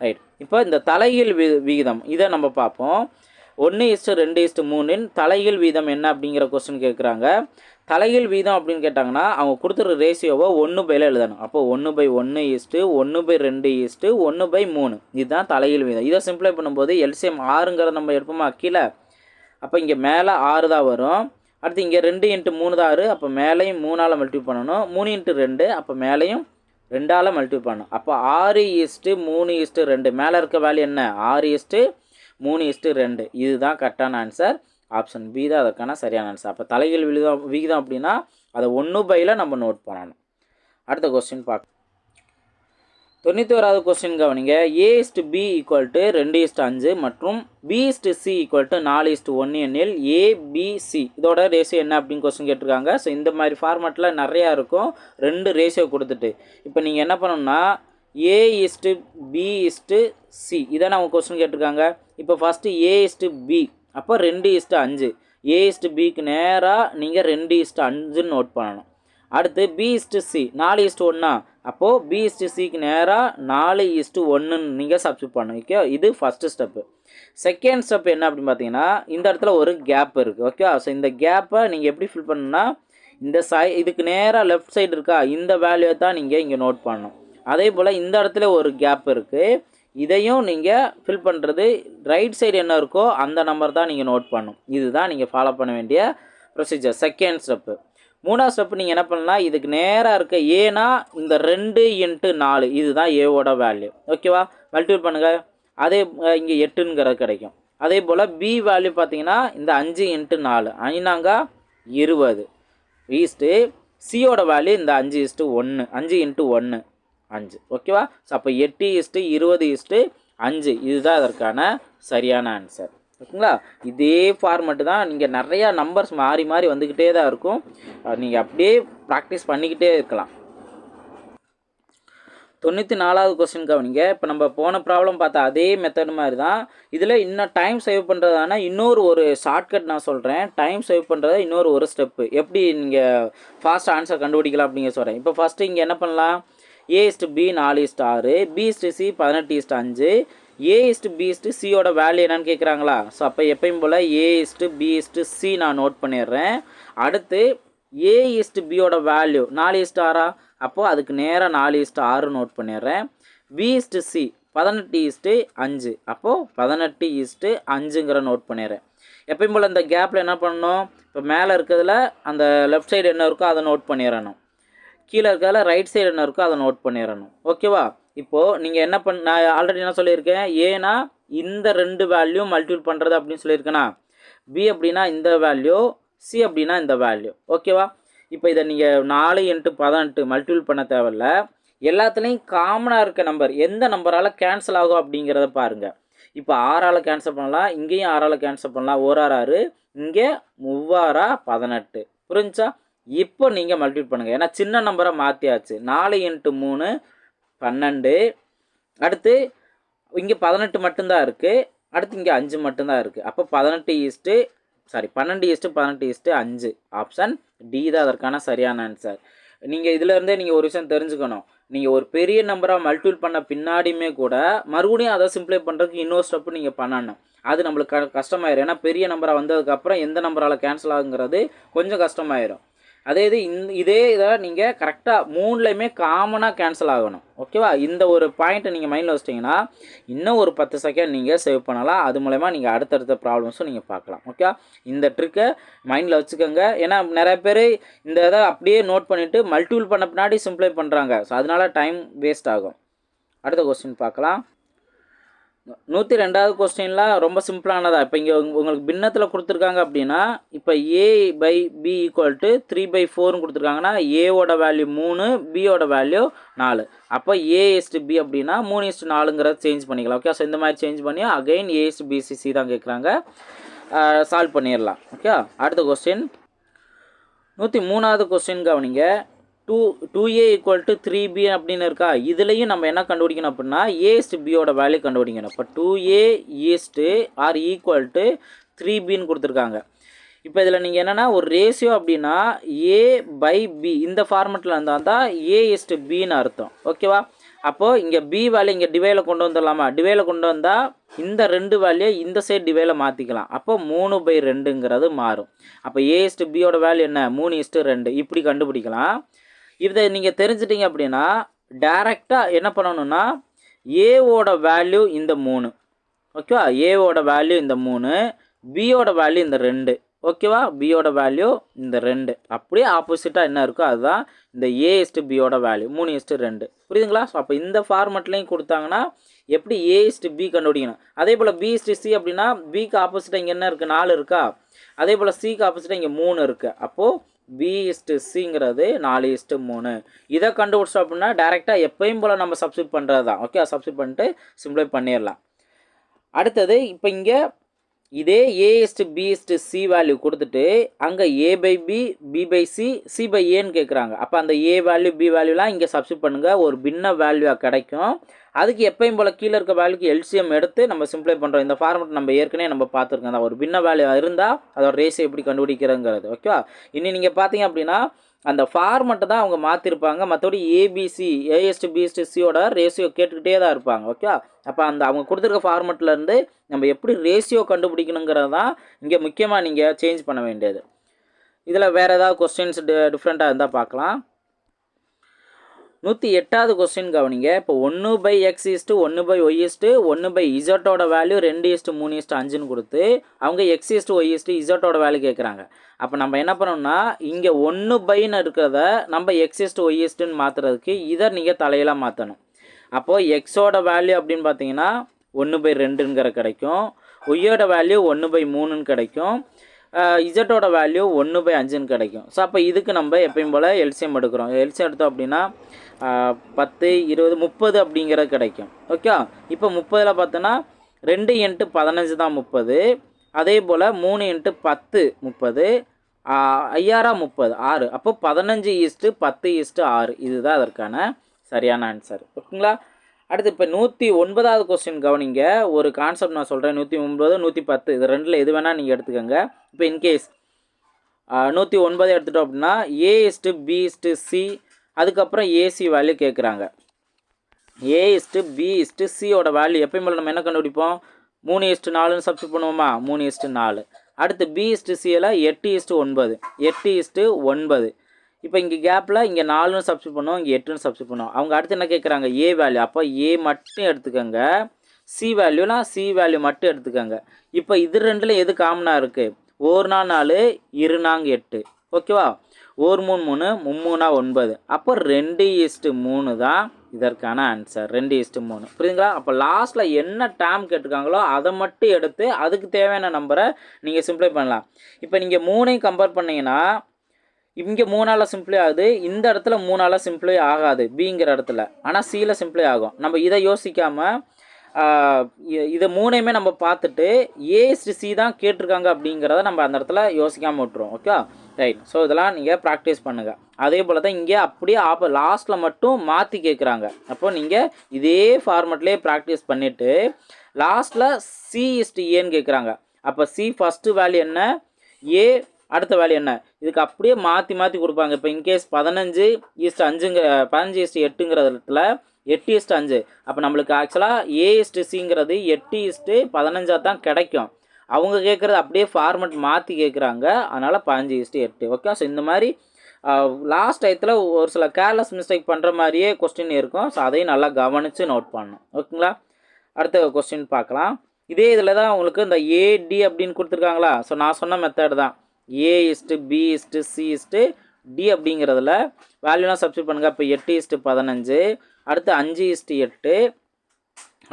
ரைட் இப்போ இந்த தலையில் வி விகிதம் இதை நம்ம பார்ப்போம். ஒன்று இஸ்ட்டு ரெண்டு இஸ்ட்டு மூணின் தலையில் வீதம் என்ன அப்படிங்கிற கொஸ்டின் கேட்குறாங்க. தலையில் வீதம் அப்படின்னு கேட்டாங்கன்னா அவங்க கொடுத்துருக்க ரேஷியோவை ஒன்று பையில் எழுதணும். அப்போ ஒன்று பை ஒன்று ஈஸ்ட்டு ஒன்று பை ரெண்டு ஈஸ்ட்டு ஒன்று பை மூணு. இதுதான் தலையில் வீதம். இதை சிம்பிளை பண்ணும்போது எல்சிஎம் ஆறுங்கிறத நம்ம எடுப்போமா கீழே. அப்போ இங்கே மேலே ஆறு தான் வரும். அடுத்து இங்கே ரெண்டு இன்ட்டு மூணு தான் ஆறு அப்போ மேலேயும் மூணால் மல்டிபிள் பண்ணணும். மூணு இன்ட்டு ரெண்டு அப்போ மேலேயும் ரெண்டால் மல்டிபிள் பண்ணணும். அப்போ ஆறு ஈஸ்ட்டு மூணு ஈஸ்ட்டு ரெண்டு. மேலே இருக்க வேல்யூ என்ன? ஆறு ஈஸ்ட்டு மூணு இஸ்ட்டு ரெண்டு. இதுதான் கரெக்டான ஆன்சர் ஆப்ஷன் பி தான் அதற்கான சரியான ஆன்சர் அப்போ தலைகள் விகிதம் விகிதம் அப்படின்னா அதை ஒன்று பையில் நம்ம நோட் பண்ணணும். அடுத்த கொஸ்டின் பார்க்க தொண்ணூற்றி கொஸ்டின் கவனிங்க A is to B equal to ரெண்டு இஸ்ட் அஞ்சு மற்றும் B is to C equal to நாலு இஸ்ட் ஒன்று எண்ணில் ஏபிசி இதோட ரேஷியோ என்ன அப்படின்னு கொஸ்டின் கேட்டிருக்காங்க ஸோ இந்த மாதிரி ஃபார்மேட்டில் நிறையா இருக்கும் ரெண்டு ரேஷியோ கொடுத்துட்டு இப்போ நீங்கள் என்ன பண்ணணும்னா A is to B is to C இதை நம்ம கொஸ்டின் கேட்டிருக்காங்க இப்போ ஃபஸ்ட்டு ஏ இஸ்ட்டு பி அப்போ ரெண்டு இஸ்ட்டு அஞ்சு ஏ இஸ்ட்டு பிக்கு நேராக நீங்கள் ரெண்டு இஸ்ட்டு அஞ்சுன்னு நோட் பண்ணணும் அடுத்து பி இஸ்டு சி நாலு இஸ்டு ஒன்றா அப்போது பி இஸ்டு சிக்கு நேராக நாலு இஸ்டு ஒன்றுன்னு நீங்கள் சப்ஸ்டியூட் பண்ணணும். ஓகே இது ஃபஸ்ட்டு ஸ்டெப்பு செகண்ட் ஸ்டெப் என்ன அப்படின்னு பார்த்தீங்கன்னா இந்த இடத்துல ஒரு கேப் இருக்குது ஓகே ஸோ இந்த கேப்பை நீங்கள் எப்படி ஃபில் பண்ணணும்னா இந்த சை இதுக்கு நேராக லெஃப்ட் சைடு இருக்கா? இந்த வேல்யூவை தான் நீங்கள் இங்கே நோட் பண்ணணும். அதே போல் இந்த இடத்துல ஒரு கேப் இருக்குது இதையும் நீங்கள் ஃபில் பண்ணுறது ரைட் சைடு என்ன இருக்கோ அந்த நம்பர் தான் நீங்கள் நோட் பண்ணணும். இதுதான் நீங்கள் ஃபாலோ பண்ண வேண்டிய ப்ரொசீஜர் செகண்ட் ஸ்டெப்பு மூணாவது ஸ்டெப் நீங்கள் என்ன பண்ணலாம்? இதுக்கு நேராக இருக்க ஏன்னா இந்த ரெண்டு இன்ட்டு நாலு. இதுதான் ஏவோட வேல்யூ ஓகேவா மல்டிபிள் பண்ணுங்கள் அதே இங்கே எட்டுங்கிறது கிடைக்கும். அதே போல் பி வேல்யூ பார்த்தீங்கன்னா இந்த அஞ்சு இன்ட்டு நாலு. ஐநாங்கா இருபது. ஈஸ்ட்டு சியோட வேல்யூ இந்த அஞ்சு இஸ்ட்டு ஒன்று அஞ்சு இன்ட்டு ஒன்று அஞ்சு. ஓகேவா ஸோ அப்போ எட்டு இஸ்ட்டு இருபது இஸ்ட்டு அஞ்சு. இதுதான் அதற்கான சரியான ஆன்சர் ஓகேங்களா? இதே ஃபார்மெட்டு தான் நீங்கள் நிறையா நம்பர்ஸ் மாறி மாறி வந்துக்கிட்டே தான் இருக்கும். நீங்கள் அப்படியே ப்ராக்டிஸ் பண்ணிக்கிட்டே இருக்கலாம். தொண்ணூற்றி நாலாவது கொஸ்டின் கவனிங்க. இப்போ நம்ம போன ப்ராப்ளம் பார்த்தா அதே மெத்தட் மாதிரி தான். இதில் இன்னும் டைம் சேவ் பண்ணுறதான இன்னொரு ஒரு ஷார்ட்கட் நான் சொல்கிறேன் டைம் சேவ் பண்ணுறத இன்னொரு ஒரு ஸ்டெப்பு எப்படி நீங்கள் ஃபாஸ்ட் ஆன்சர் கண்டுபிடிக்கலாம் அப்படிங்க சொல்கிறேன் இப்போ ஃபஸ்ட்டு இங்கே என்ன பண்ணலாம்? ஏ இஸ்ட்டு பி நாலு இஸ்ட்டு ஆறு. பி இஸ்ட்டு சி பதினெட்டு இஸ்ட்டு அஞ்சு. A is to B is to சியோட வேல்யூ என்னன்னு கேட்குறாங்களா ஸோ அப்போ எப்பயும் போல் A is to B is to C நான் நோட் பண்ணிடுறேன் அடுத்து ஏ இஸ்ட்டு பியோட வேல்யூ நாலு இஸ்ட்டு ஆறா அப்போது அதுக்கு நேராக நாலு இஸ்ட்டு ஆறு நோட் பண்ணிடுறேன் பி இஸ்ட்டு சி பதினெட்டு ஈஸ்ட்டு அஞ்சு அப்போது பதினெட்டு ஈஸ்ட்டு அஞ்சுங்கிற நோட் பண்ணிடுறேன் எப்பயும் போல் இந்த கேப்பில் என்ன பண்ணணும் இப்போ மேலே இருக்கிறதுல அந்த லெஃப்ட் சைடு என்ன இருக்கோ அதை நோட் பண்ணிடணும் கீழே இருக்கிறதுல ரைட் சைடு என்ன இருக்கோ அதை நோட் பண்ணிடணும் ஓகேவா இப்போது நீங்கள் என்ன பண்ண நான் ஆல்ரெடி என்ன சொல்லியிருக்கேன்? ஏன்னா இந்த ரெண்டு வேல்யூ மல்டிபிள் பண்ணுறது அப்படின்னு சொல்லியிருக்கேனா? பி அப்படின்னா இந்த வேல்யூ சி அப்படின்னா இந்த வேல்யூ ஓகேவா இப்போ இதை நீங்கள் நாலு இன்ட்டு பதினெட்டு மல்டிபிள் பண்ண தேவையில்ல. எல்லாத்துலேயும் காமனாக இருக்க நம்பர் எந்த நம்பரால் கேன்சல் ஆகும் அப்படிங்கிறத பாருங்கள் இப்போ ஆறால் கேன்சல் பண்ணலாம் இங்கேயும் ஆறால் கேன்சல் பண்ணலாம். ஒரு ஆறு ஆறு இங்கே மூவாறா பதினெட்டு. புரிஞ்சா இப்போ நீங்கள் மல்டிபிள் பண்ணுங்கள் ஏன்னா சின்ன நம்பரை மாற்றியாச்சு நாலு இன்ட்டு மூணு பன்னெண்டு. அடுத்து இங்கே பதினெட்டு மட்டும்தான் இருக்குது அடுத்து இங்கே அஞ்சு மட்டும்தான் இருக்குது அப்போ பதினெட்டு ஈஸ்ட்டு சாரி பன்னெண்டு ஈஸ்ட்டு பதினெட்டு ஈஸ்ட்டு அஞ்சு. ஆப்ஷன் டி தான் அதற்கான சரியான ஆன்சர் நீங்கள் இதிலேருந்தே நீங்கள் ஒரு விஷயம் தெரிஞ்சுக்கணும். நீங்கள் ஒரு பெரிய நம்பராக மல்டிபிள் பண்ண பின்னாடியுமே கூட மறுபடியும் அதை சிம்ப்ளை பண்ணுறதுக்கு இன்னொரு ஸ்டெப்பு நீங்கள் பண்ணணும். அது நம்மளுக்கு க ஏன்னா பெரிய நம்பராக வந்ததுக்கப்புறம் எந்த நம்பரால் கேன்சல் ஆகுங்கிறது கொஞ்சம் கஷ்டமாயிடும் அதே இது இந்த இதே இதை நீங்கள் கரெக்டாக மூணுலேயுமே காமனாக கேன்சல் ஆகணும். ஓகேவா இந்த ஒரு பாயிண்ட்டை நீங்கள் மைண்டில் வச்சிட்டிங்கன்னா இன்னும் ஒரு பத்து செகண்ட் நீங்கள் சேவ் பண்ணலாம். அது மூலயமா நீங்கள் அடுத்தடுத்த ப்ராப்ளம்ஸும் நீங்கள் பார்க்கலாம். ஓகே இந்த ட்ரிக்கை மைண்டில் வச்சுக்கோங்க. ஏன்னா நிறைய பேர் இந்த இதை அப்படியே நோட் பண்ணிவிட்டு மல்டிபிள் பண்ண பின்னாடி சிம்ப்ளை பண்ணுறாங்க ஸோ அதனால டைம் வேஸ்ட் ஆகும். அடுத்த கொஸ்டின் பார்க்கலாம். நூற்றி ரெண்டாவது கொஸ்டின்லாம் ரொம்ப சிம்பிளானதா இப்போ இங்கே உங்களுக்கு பின்னத்தில் கொடுத்துருக்காங்க அப்படின்னா இப்போ A by B equal to three by ஃபோர்னு கொடுத்துருக்காங்கன்னா ஏவோட வேல்யூ மூணு பியோட வேல்யூ நாலு. அப்போ ஏ இஸ்டு பி அப்படின்னா மூணு இஸ்டு நாலுங்கிறத சேஞ்ச் பண்ணிக்கலாம். ஓகே ஸோ இந்த மாதிரி சேஞ்ச் பண்ணி அகைன் ஏ இஸ்டு பிசிசி தான் கேட்குறாங்க சால்வ் பண்ணிடலாம். ஓகே அடுத்த கொஸ்டின் நூற்றி மூணாவது கொஸ்டின் கவனிங்க. Two two A equal to three B அப்படின்னு இருக்கா? இதுலேயும் நம்ம என்ன கண்டுபிடிக்கணும் அப்படின்னா ஏஸ்ட் பியோட வேல்யூ கண்டுபிடிக்கணும். இப்போ two A is to are equal to three பின்னு கொடுத்துருக்காங்க. இப்போ இதில் நீங்கள் என்னென்னா ஒரு ரேஷியோ அப்படின்னா ஏ பை பி இந்த ஃபார்மெட்டில் இருந்தால் தான் ஏ பின்னு அர்த்தம். ஓகேவா அப்போது இங்கே பி வேல்யூ இங்கே டிவைல கொண்டு வந்துடலாமா? டிவைல கொண்டு வந்தால் இந்த ரெண்டு வேல்யூ இந்த சைடு டிவைல மாற்றிக்கலாம் அப்போ மூணு பை ரெண்டுங்கிறது மாறும். அப்போ ஏ பியோட வேல்யூ என்ன? மூணு இஸ்ட்டு ரெண்டு. இப்படி கண்டுபிடிக்கலாம். இதை நீங்கள் தெரிஞ்சிட்டிங்க அப்படின்னா டைரெக்டாக என்ன பண்ணணும்னா ஏவோட வேல்யூ இந்த மூணு. ஓகேவா ஏவோட வேல்யூ இந்த மூணு பியோட வேல்யூ இந்த ரெண்டு. ஓகேவா பியோட வேல்யூ இந்த ரெண்டு. அப்படியே ஆப்போசிட்டாக என்ன இருக்கோ அதுதான் இந்த ஏ இஸ்ட்டு பியோட வேல்யூ மூணு இஸ்ட்டு ரெண்டு. புரியுதுங்களா? ஸோ அப்போ இந்த ஃபார்மெட்லேயும் கொடுத்தாங்கன்னா எப்படி ஏ இஸ்ட்டு பி கண்டுபிடிக்கணும்? அதே போல் பி இஸ்ட்டு சி அப்படின்னா பிக்கு ஆப்போசிட்டாக இங்கே என்ன இருக்குது நாலு இருக்கா? அதே போல் சிக்கு ஆப்போசிட்டாக இங்கே மூணு இருக்குது அப்போது பி இஸ்ட்டு சிங்கிறது நாலு இஸ்ட்டு மூணு. இதை கண்டுபிடிச்சோம் அப்படின்னா டேரெக்டாக எப்பயும் போல் நம்ம சப்ஸ்டியூட் பண்ணுறது தான் ஓகே சப்ஸ்டியூட் பண்ணிட்டு சிம்ப்ளை பண்ணிடலாம். அடுத்தது இப்போ இங்கே இதே A B is to B C value கொடுத்துட்டு அங்கே A by B B by C C by ஏன்னு கேட்குறாங்க அப்போ அந்த ஏ வேல்யூ பி வேல்யூலாம் இங்கே சப்ஸ்டியூட் பண்ணுங்கள் ஒரு பின்ன வேல்யூவாக கிடைக்கும். அதுக்கு எப்பயும் போல் கீழே இருக்க வேல்யூக்கு எல்சிஎம் எடுத்து நம்ம சிம்ப்ளை பண்ணுறோம் இந்த ஃபார்மெட் நம்ம ஏற்கனவே நம்ம பார்த்துருக்கோம். அந்த ஒரு பின்ன வேல்யூ இருந்தால் அதோட ரேஸ் எப்படி கண்டுபிடிக்கிறங்கிறது ஓகேவா இனி நீங்கள் பார்த்தீங்க அப்படின்னா அந்த ஃபார்மெட்டை தான் அவங்க மாற்றிருப்பாங்க மற்றபடி A B C A is to B is to சியோட ரேஷியோ கேட்டுக்கிட்டே தான் இருப்பாங்க. ஓகே அப்போ அந்த அவங்க கொடுத்துருக்க ஃபார்மெட்லேருந்து நம்ம எப்படி ரேஷியோ கண்டுபிடிக்கணுங்கிறது தான் இங்கே முக்கியமாக நீங்கள் சேஞ்ச் பண்ண வேண்டியது. இதில் வேறு ஏதாவது கொஸ்டின்ஸ் டிஃப்ரெண்ட்டாக இருந்தால் பார்க்கலாம். நூற்றி எட்டாவது கொஸ்டின் கவனிங்க. இப்போ ஒன்று பை எக்ஸ் இஸ்ட்டு ஒன்று பை ஒய் இஸ்ட்டு ஒன்று பை இசட்டோட வேல்யூ ரெண்டு இஸ்ட்டு மூணு இஸ்ட்டு அஞ்சுன்னு கொடுத்து அவங்க X is to Y is to இசட்டோட value கேட்குறாங்க அப்போ நம்ம என்ன பண்ணோம்னா இங்கே ஒன்று பைன்னு இருக்கிறத நம்ம எக்ஸ் இஸ்ட்டு ஒய் இஸ்ட்டுன்னு மாற்றுறதுக்கு இதை நீங்கள் தலையெல்லாம் மாற்றணும் அப்போது எக்ஸோட வேல்யூ அப்படின்னு பார்த்தீங்கன்னா ஒன்று பை ரெண்டுங்கிற கிடைக்கும். ஒய்யோட வேல்யூ ஒன்று பை மூணுன்னு கிடைக்கும். இசட்டோட வேல்யூ ஒன்று பை அஞ்சுன்னு கிடைக்கும். ஸோ அப்போ இதுக்கு நம்ம எப்பயும் போல் எல்சியம் எடுக்கிறோம். எல்சியம் எடுத்தோம் அப்படின்னா பத்து இருபது முப்பது அப்படிங்கிறது கிடைக்கும். ஓகே இப்போ முப்பதில் பார்த்தோன்னா ரெண்டு இன்ட்டு பதினஞ்சு தான் முப்பது. அதே போல் மூணு இன்ட்டு பத்து முப்பது. ஐயாரா முப்பது ஆறு. அப்போ பதினஞ்சு ஈஸ்ட்டு பத்து ஈஸ்ட்டு ஆறு. இதுதான் அதற்கான சரியான ஆன்சர் ஓகேங்களா? அடுத்து இப்போ நூற்றி ஒன்பதாவது கொஸ்டின் கவனிங்க. ஒரு கான்செப்ட் நான் சொல்கிறேன் நூற்றி ஒன்பது நூற்றி பத்து. இது ரெண்டில் எது வேணால் நீங்கள் எடுத்துக்கோங்க. இப்போ இன்கேஸ் நூற்றி ஒன்பது எடுத்துட்டோம் அப்படின்னா A is to B is to C அதுக்கப்புறம் ஏசி வேல்யூ கேட்குறாங்க A is to B is to சியோட வேல்யூ எப்பயும் நம்ம என்ன கண்டுபிடிப்போம்? மூணு இஸ்ட்டு நாலுன்னு சப்ஸ்ட் பண்ணுவோமா? மூணு இஸ்ட்டு நாலு. அடுத்து பி இஸ்ட்டு சியில் எட்டு இஸ்ட்டு ஒன்பது. எட்டு இஸ்ட்டு ஒன்பது. இப்போ இங்கே கேப்பில் இங்கே நாலுன்னு சப்ஸ்ட் பண்ணுவோம் இங்கே எட்டுன்னு சப்ஸ்ட் பண்ணுவோம். அவங்க அடுத்து என்ன கேட்குறாங்க ஏ வேல்யூ அப்போ ஏ மட்டும் எடுத்துக்கோங்க. சி வேல்யூனா சி வேல்யூ மட்டும் எடுத்துக்கோங்க. இப்போ இது ரெண்டில் எது காமனாக இருக்குது ஒரு நாள் நாலு இரு நாங்க எட்டு. ஓகேவா? ஒரு மூணு மூணு மும்மூணா ஒன்பது. அப்போ ரெண்டு ஈஸ்ட்டு மூணு தான் இதற்கான ஆன்சர் ரெண்டு ஈஸ்ட்டு மூணு. புரியுதுங்களா? அப்போ லாஸ்ட்டில் என்ன டேம் கேட்டிருக்காங்களோ அதை மட்டும் எடுத்து அதுக்கு தேவையான நம்பரை நீங்கள் சிம்ப்ளை பண்ணலாம். இப்போ நீங்கள் மூணையும் கம்பேர் பண்ணீங்கன்னா இங்கே மூணால் சிம்பிளை ஆகுது இந்த இடத்துல மூணால் சிம்பிளை ஆகாது பிங்கிற இடத்துல. ஆனால் சியில் சிம்பிளே ஆகும். நம்ம இதை யோசிக்காமல் இதை மூணையுமே நம்ம பார்த்துட்டு ஏ சி தான் கேட்டிருக்காங்க அப்படிங்கிறத நம்ம அந்த இடத்துல யோசிக்காமல் விட்டுருவோம் ஓகே ரைட் ஸோ இதெல்லாம் நீங்கள் ப்ராக்டிஸ் பண்ணுங்கள் அதே போல் தான் இங்கே அப்படியே ஆப்போ லாஸ்ட்டில் மட்டும் மாற்றி கேட்குறாங்க. அப்போ நீங்கள் இதே ஃபார்மெட்லேயே ப்ராக்டிஸ் பண்ணிவிட்டு லாஸ்ட்டில் சி இஸ்டி ஏன்னு கேட்குறாங்க. அப்போ சி ஃபஸ்ட்டு வேல்யூ என்ன? ஏ அடுத்த வேல்யூ என்ன? இதுக்கு அப்படியே மாற்றி மாற்றி கொடுப்பாங்க. இப்போ இன்கேஸ் பதினஞ்சு ஈஸ்ட் அஞ்சுங்க பதினஞ்சு ஈஸ்ட் எட்டுங்கிற இடத்துல எட்டு அஞ்சு. அப்போ நம்மளுக்கு ஆக்சுவலாக ஏ இஸ்ட்டு சிங்கிறது எட்டு இஸ்ட்டு பதினஞ்சா தான் கிடைக்கும். அவங்க கேட்குறது அப்படியே ஃபார்மெட் மாற்றி கேட்குறாங்க அதனால் பதினஞ்சு ஈஸ்ட்டு எட்டு. ஓகே ஸோ இந்த மாதிரி லாஸ்ட் டயத்தில் ஒரு சில கேர்லெஸ் மிஸ்டேக் பண்ணுற மாதிரியே கொஸ்டின் இருக்கும். ஸோ அதையும் நல்லா கவனித்து நோட் பண்ணணும். ஓகேங்களா அடுத்த கொஸ்டின் பார்க்கலாம். இதே இதில் தான் உங்களுக்கு இந்த ஏடி அப்படின்னு கொடுத்துருக்காங்களா? ஸோ நான் சொன்ன மெத்தட் தான். A is to B is to C is to D அப்படிங்கிறதுல வேல்யூலாம் சப்ஸ்டியூட் பண்ணுங்கள் இப்போ எட்டு இஸ்ட்டு பதினஞ்சு. அடுத்து அஞ்சு இஸ்ட்டு எட்டு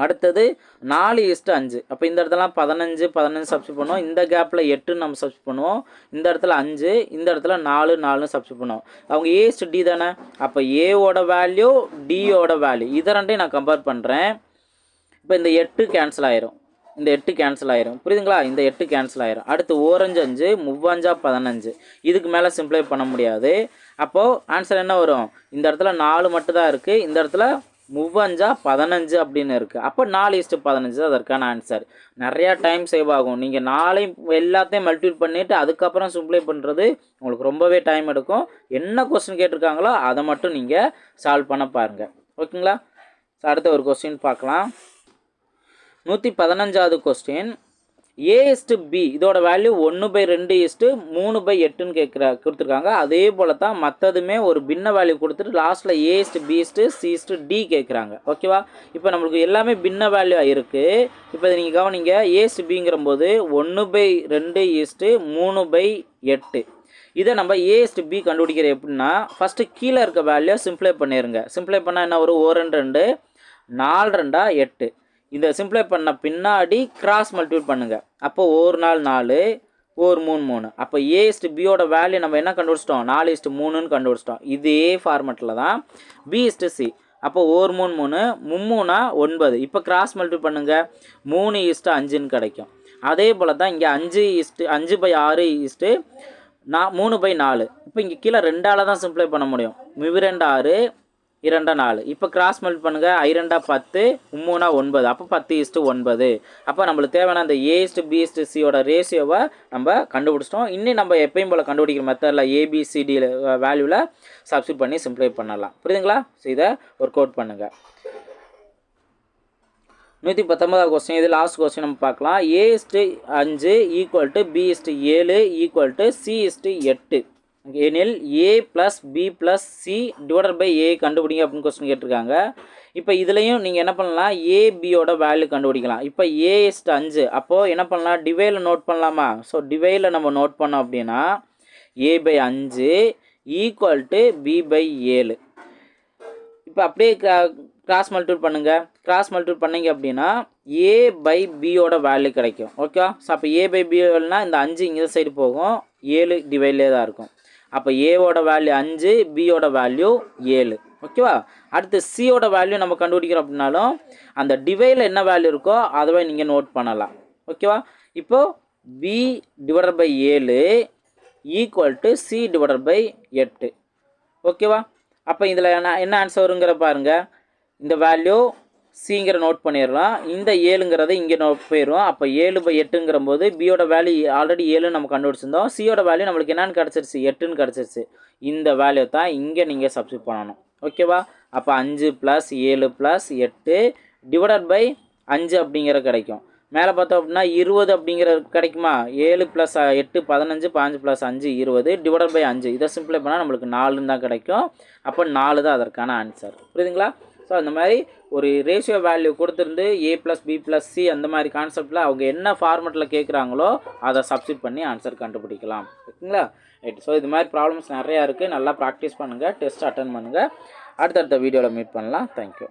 அடுத்தது நாலு இஸ்ட்டு அஞ்சு. அப்போ இந்த இடத்துல பதினஞ்சு பதினஞ்சு சப்ஸ்ட் பண்ணுவோம். இந்த கேப்பில் எட்டுன்னு நம்ம சப்ஸ்ட் பண்ணுவோம். இந்த இடத்துல அஞ்சு இந்த இடத்துல நாலு நாலுன்னு சப்ஸ்ட் பண்ணுவோம். அவங்க ஏ இஸ்ட்டு டி தானே? அப்போ ஏவோட வேல்யூ டியோட வேல்யூ இதை ரெண்டையும் நான் கம்பேர் பண்ணுறேன் இப்போ இந்த எட்டு கேன்சல் ஆயிரும். இந்த எட்டு கேன்சல் ஆயிரும். புரியுதுங்களா? இந்த எட்டு கேன்சல் ஆயிரும். அடுத்து ஓரஞ்சு அஞ்சு முவ்வஞ்சா பதினஞ்சு. இதுக்கு மேலே சிம்ப்ளை பண்ண முடியாது. அப்போது ஆன்சர் என்ன வரும்? இந்த இடத்துல நாலு மட்டும் தான் இருக்குது இந்த இடத்துல முவ்வஞ்சா பதினஞ்சு அப்படின்னு இருக்குது அப்போ நாலு இஸ்ட்டு பதினஞ்சு தான் அதற்கான ஆன்சர் நிறையா டைம் சேவ் ஆகும். நீங்கள் நாளையும் எல்லாத்தையும் மல்டிபிள் பண்ணிவிட்டு அதுக்கப்புறம் சிம்ப்ளை பண்ணுறது உங்களுக்கு ரொம்பவே டைம் எடுக்கும். என்ன கொஸ்டின் கேட்டிருக்காங்களோ அதை மட்டும் நீங்கள் சால்வ் பண்ண பாருங்கள் ஓகேங்களா அடுத்த ஒரு கொஸ்டின் பார்க்கலாம். நூற்றி பதினஞ்சாவது கொஸ்டின் ஏ பி இதோட வேல்யூ ஒன்று பை ரெண்டு இஸ்ட்டு மூணு பை எட்டுன்னு கேட்குற கொடுத்துருக்காங்க. அதே போல் தான் மற்றதுமே ஒரு பின்ன வேல்யூ கொடுத்துட்டு லாஸ்ட்டில் A B is to B is to C D கேட்குறாங்க ஓகேவா இப்போ நம்மளுக்கு எல்லாமே பின்ன வேல்யூ இருக்குது இப்போ இதை நீங்கள் கவனிங்க. ஏ இஸ்ட்டு பிங்கிற போது ஒன்று பை ரெண்டு இஸ்ட்டு மூணு பை எட்டு. இதை நம்ம ஏஎஸ்டு பி கண்டுபிடிக்கிற எப்படின்னா ஃபஸ்ட்டு கீழே இருக்க வேல்யூ சிம்ப்ளை பண்ணிடுங்க சிம்ப்ளை பண்ணால் என்ன ஒரு ஒரு ரெண்டு ரெண்டு நாலு ரெண்டா எட்டு. இதை சிம்ப்ளை பண்ண பின்னாடி கிராஸ் மல்டிபிள் பண்ணுங்கள் அப்போ ஒரு நாள் நாலு ஒரு மூணு மூணு. அப்போ ஏ இஸ்ட்டு பியோட வேல்யூ நம்ம என்ன கண்டுபிடிச்சிட்டோம்? நாலு இஸ்ட் மூணுன்னு கண்டுபிடிச்சிட்டோம். இதே ஃபார்மெட்டில் தான் பி இஸ்ட் சி அப்போ ஒரு மூணு மூணு மும்மூணா ஒன்பது. இப்போ கிராஸ் மல்டிபிள் பண்ணுங்கள் மூணு இஸ்ட்டு அஞ்சுன்னு கிடைக்கும். அதே போல் தான் இங்கே அஞ்சு இஸ்ட்டு அஞ்சு பை ஆறு இஸ்ட்டு நான் மூணு பை நாலு. இப்போ இங்கே கீழே ரெண்டால் தான் சிம்ப்ளை பண்ண முடியும். மிவிரெண்டு ஆறு இரண்டா நாலு. இப்போ கிராஸ் மல்ட் பண்ணுங்கள் ஐரெண்டா பத்து மூணா ஒன்பது. அப்போ பத்து இஸ்ட்டு ஒன்பது. அப்போ நம்மளுக்கு தேவையான அந்த ஏஸ்ட்டு பிஎஸ்டு சியோட ரேஷியோவை நம்ம கண்டுபிடிச்சிட்டோம். இன்னும் நம்ம எப்பயும் போல் கண்டுபிடிக்கிற மெத்தடில் ஏபிசிடியில் வேல்யூவில் சப்ஸ்டியூட் பண்ணி சிம்ப்ளை பண்ணலாம். புரியுதுங்களா? ஸோ இதை ஒர்க் அவுட் பண்ணுங்கள் நூற்றி பத்தொன்பதாவது கொஸ்டின் இது லாஸ்ட் கொஸ்டின் நம்ம பார்க்கலாம். ஏஎஸ்ட்டு அஞ்சு ஈக்குவல் டு பி ஏழு ஈக்குவல் டு சி எட்டு. எனில் A plus B plus C divided by A கண்டுபிடிங்க அப்படின்னு கொஸ்டின் கேட்டிருக்காங்க. இப்போ இதுலேயும் நீங்கள் என்ன பண்ணலாம்? ஏபியோட வேல்யூ கண்டுபிடிக்கலாம். இப்போ ஏ இஸ்ட் அஞ்சு. அப்போது என்ன பண்ணலாம்? டிவையில் நோட் பண்ணலாமா? ஸோ டிவையில் நம்ம நோட் பண்ணோம் அப்படின்னா ஏ பை அஞ்சு ஈக்குவல் டு பி பை ஏழு. இப்போ அப்படியே கிராஸ் மல்டிபிள் பண்ணுங்கள் கிராஸ் மல்டிபிள் பண்ணீங்க அப்படின்னா ஏ பை பியோட வேல்யூ கிடைக்கும். ஓகே ஸோ அப்போ ஏ பை பினா இந்த அஞ்சு இங்கே சைடு போகும். ஏழு டிவைட்லே தான் இருக்கும். அப்போ ஏவோட வேல்யூ அஞ்சு பியோட வேல்யூ ஏழு. ஓகேவா அடுத்து சியோட வேல்யூ நம்ம கண்டுபிடிக்கிறோம் அப்படின்னாலும் அந்த டிவையில் என்ன வேல்யூ இருக்கோ அதுவே நீங்கள் நோட் பண்ணலாம். ஓகேவா இப்போது பி டிவைடட் பை ஏழு equal to C divided by எட்டு. ஓகேவா அப்போ இதில் என்ன என்ன ஆன்சர் வருங்கிற பாருங்கள் இந்த வேல்யூ சிங்கிற நோட் பண்ணிடலாம். இந்த ஏழுங்கிறத இங்கே நோட் போயிடும் அப்போ ஏழு பை எட்டுங்கிற போது பியோட வேல்யூ ஆல்ரெடி ஏழு நம்ம கண்டுபிடிச்சிருந்தோம். சியோட வேல்யூ நம்மளுக்கு என்னென்னு கிடச்சிருச்சு? எட்டுன்னு கிடச்சிருச்சு. இந்த வேல்யூ தான் இங்கே நீங்கள் சப்ஸ்டியூட் பண்ணணும். ஓகேவா அப்போ அஞ்சு ப்ளஸ் ஏழு ப்ளஸ் எட்டு டிவைடட் பை அஞ்சு அப்படிங்கிற கிடைக்கும். மேலே பார்த்தோம் அப்படின்னா இருபது அப்படிங்கிற கிடைக்குமா? ஏழு ப்ளஸ் எட்டு பதினஞ்சு பாஞ்சு ப்ளஸ் அஞ்சு இருபது டிவைடட் பை அஞ்சு. இதை சிம்பிளை பண்ணால் நம்மளுக்கு நாலுன்னு தான் கிடைக்கும். அப்போ நாலு தான் அதற்கான ஆன்சர் புரியுதுங்களா? ஸோ அந்த மாதிரி ஒரு ratio value கொடுத்துருந்து A plus B plus C அந்த மாதிரி கான்செப்டில் அவங்க என்ன ஃபார்மெட்டில் கேட்குறாங்களோ அதை சப்ஸ்டிட் பண்ணி ஆன்சர் கண்டுபிடிக்கலாம். ஓகேங்களா? ரைட் ஸோ இது மாதிரி ப்ராப்ளம்ஸ் நிறையா இருக்குது நல்லா ப்ராக்டிஸ் பண்ணுங்கள் டெஸ்ட் அட்டன் பண்ணுங்கள் அடுத்தடுத்த வீடியோவில் மீட் பண்ணலாம். தேங்க்யூ